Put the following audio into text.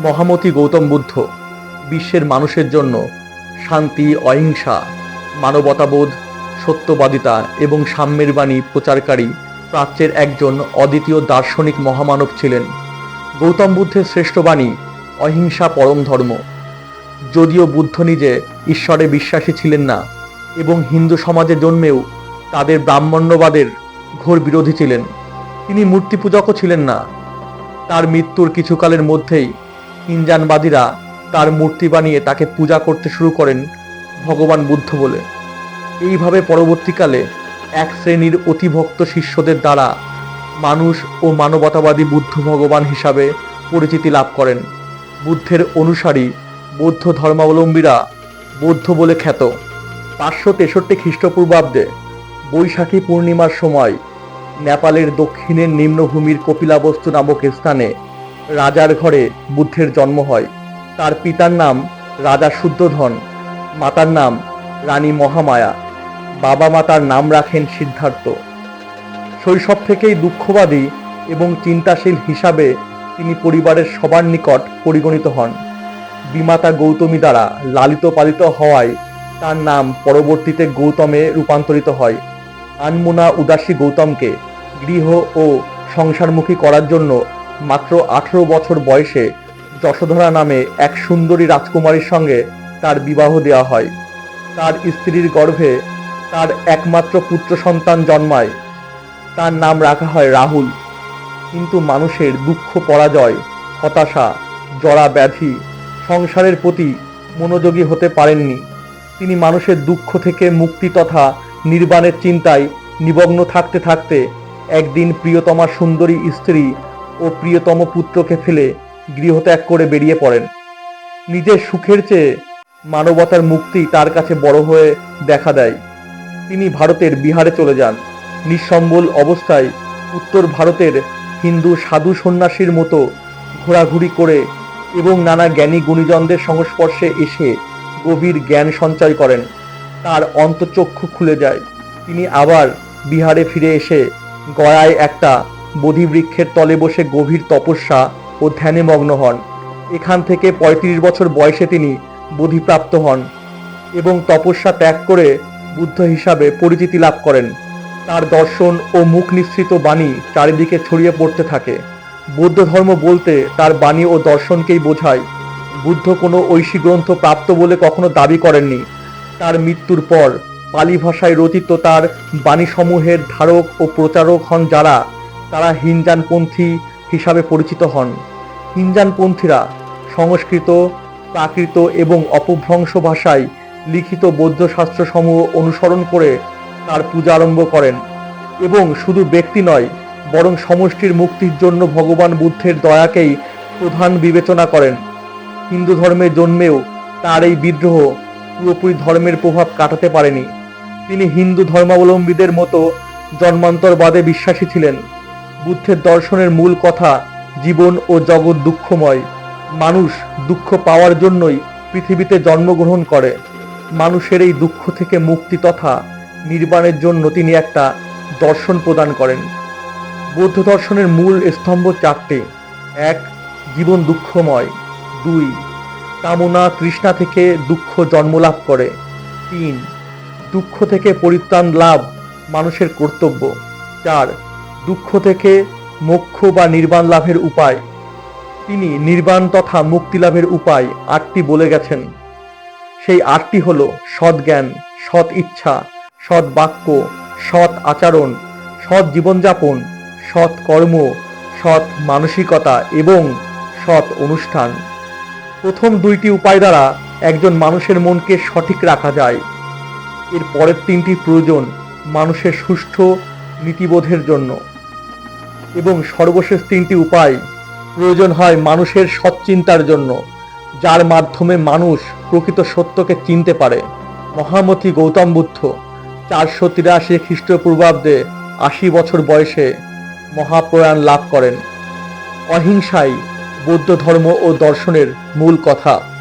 মহামতি গৌতম বুদ্ধ, বিশ্বের মানুষের জন্য শান্তি, অহিংসা, মানবতাবোধ, সত্যবাদিতা এবং সাম্যের বাণী প্রচারকারী প্রাচ্যের একজন অদ্বিতীয় দার্শনিক মহামানব ছিলেন। গৌতম বুদ্ধের শ্রেষ্ঠ বাণী, অহিংসা পরম ধর্ম। যদিও বুদ্ধ নিজে ঈশ্বরে বিশ্বাসী ছিলেন না এবং হিন্দু সমাজে জন্মেও তাদের ব্রাহ্মণ্যবাদের ঘোর বিরোধী ছিলেন। তিনি মূর্তি পূজকও ছিলেন না। তার মৃত্যুর কিছুকালের মধ্যেই ইনজানবাদীরা তার মূর্তি বানিয়ে তাকে পূজা করতে শুরু করেন ভগবান বুদ্ধ বলে। এইভাবে পরবর্তীকালে এক শ্রেণির অতিভক্ত শিষ্যদের দ্বারা মানুষ ও মানবতাবাদী বুদ্ধ ভগবান হিসাবে পরিচিতি লাভ করেন। বুদ্ধের অনুসারী বৌদ্ধ ধর্মাবলম্বীরা বৌদ্ধ বলে খ্যাত। পাঁচশো তেষট্টি খ্রিস্টপূর্বাব্দে বৈশাখী পূর্ণিমার সময় নেপালের দক্ষিণের নিম্নভূমির কপিলাবস্তু নামক স্থানে রাজার ঘরে বুদ্ধের জন্ম হয়। তার পিতার নাম রাজা শুদ্ধধন, মাতার নাম রানী মহামায়া। বাবা মাতার নাম রাখেন সিদ্ধার্থ। শৈশব থেকেই দুঃখবাদী এবং চিন্তাশীল হিসাবে তিনি পরিবারের সবার নিকট পরিগণিত হন। বিমাতা গৌতমী দ্বারা লালিত পালিত হওয়ায় তার নাম পরবর্তীতে গৌতমে রূপান্তরিত হয়। আনমোনা উদাসী গৌতমকে গৃহ ও সংসারমুখী করার জন্য মাত্র আঠেরো বছর বয়সে যশোধরা নামে এক সুন্দরী রাজকুমারীর সঙ্গে তার বিবাহ দেওয়া হয়। তার স্ত্রীর গর্ভে তার একমাত্র পুত্র সন্তান জন্মায়। তার নাম রাখা হয় রাহুল। কিন্তু মানুষের দুঃখ, পরাজয়, হতাশা, জরা ব্যাধি সংসারের প্রতি মনোযোগী হতে পারেননি। তিনি মানুষের দুঃখ থেকে মুক্তি তথা নির্বাণের চিন্তায় নিমগ্ন থাকতে থাকতে একদিন প্রিয়তমা সুন্দরী স্ত্রী ও প্রিয়তম পুত্রকে ফেলে গৃহত্যাগ করে বেরিয়ে পড়েন। নিজের সুখের চেয়ে মানবতার মুক্তি তার কাছে বড় হয়ে দেখা দেয়। তিনি ভারতের বিহারে চলে যান। নিঃসম্বল অবস্থায় উত্তর ভারতের হিন্দু সাধু সন্ন্যাসীর মতো ঘোরাঘুরি করে এবং নানা জ্ঞানী গুণীজনদের সংস্পর্শে এসে গভীর জ্ঞান সঞ্চয় করেন। তার অন্তচক্ষু খুলে যায়। তিনি আবার বিহারে ফিরে এসে গয়ায় একটা বোধিবৃক্ষের তলে বসে গভীর তপস্যা ও ধ্যানে মগ্ন হন। এখান থেকে ৩৫ বছর বয়সে তিনি বোধিপ্রাপ্ত হন এবং তপস্যা ত্যাগ করে বুদ্ধ হিসাবে পরিচিতি লাভ করেন। তার দর্শন ও মুখ নিঃসৃত বাণী চারিদিকে ছড়িয়ে পড়তে থাকে। বৌদ্ধ ধর্ম বলতে তার বাণী ও দর্শনকেই বোঝায়। বুদ্ধ কোনো ঐশী গ্রন্থ প্রাপ্ত বলে কখনো দাবি করেননি। তার মৃত্যুর পর পালি ভাষায় রচিত তার বাণীসমূহের ধারক ও প্রচারক হন যারা তারা হিনজানপন্থী হিসাবে পরিচিত হন। হিনজানপন্থীরা সংস্কৃত, প্রাকৃত এবং অপভ্রংশ ভাষায় লিখিত বৌদ্ধ শাস্ত্রসমূহ অনুসরণ করে তার পূজা আরম্ভ করেন এবং শুধু ব্যক্তি নয়, বরং সমষ্টির মুক্তির জন্য ভগবান বুদ্ধের দয়াকেই প্রধান বিবেচনা করেন। হিন্দু ধর্মে জন্মেও তার এই বিদ্রোহ পুরোপুরি ধর্মের প্রভাব কাটাতে পারেনি। তিনি হিন্দু ধর্মাবলম্বীদের মতো জন্মান্তরবাদে বিশ্বাসী ছিলেন। বুদ্ধের দর্শনের মূল কথা জীবন ও জগৎ দুঃখময়। মানুষ দুঃখ পাওয়ার জন্যই পৃথিবীতে জন্মগ্রহণ করে। মানুষের এই দুঃখ থেকে মুক্তি তথা নির্বাণের জন্য তিনি একটা দর্শন প্রদান করেন। বৌদ্ধ দর্শনের মূল স্তম্ভ চারটে। এক, জীবন দুঃখময়। দুই, কামনা তৃষ্ণা থেকে দুঃখ জন্মলাভ করে। তিন, দুঃখ থেকে পরিত্রাণ লাভ মানুষের কর্তব্য। চার দুঃখ থেকে মোক্ষ বা নির্বাণ লাভের উপায়। তিনি নির্বাণ তথা মুক্তি লাভের উপায় আটটি বলে গেছেন। সেই আটটি হল সৎ জ্ঞান সৎ ইচ্ছা, সৎ বাক্য, সৎ আচরণ, সৎ জীবনযাপন, সৎ কর্ম, সৎ মানসিকতা এবং সৎ অনুষ্ঠান। প্রথম দুইটি উপায় দ্বারা একজন মানুষের মনকে সঠিক রাখা যায়। এর পরের তিনটি প্রয়োজন মানুষের সুষ্ঠু নীতিবোধের জন্য। এবং সর্বশেষ তিনটি উপায় প্রয়োজন হয় মানুষের সৎচিন্তার জন্য, যার মাধ্যমে মানুষ প্রকৃত সত্যকে চিনতে পারে। মহামতি গৌতম বুদ্ধ, চারশো তিরাশি খ্রিস্টপূর্বাব্দে আশি বছর বয়সে মহাপ্রয়াণ লাভ করেন। অহিংসাই বৌদ্ধ ধর্ম ও দর্শনের মূল কথা।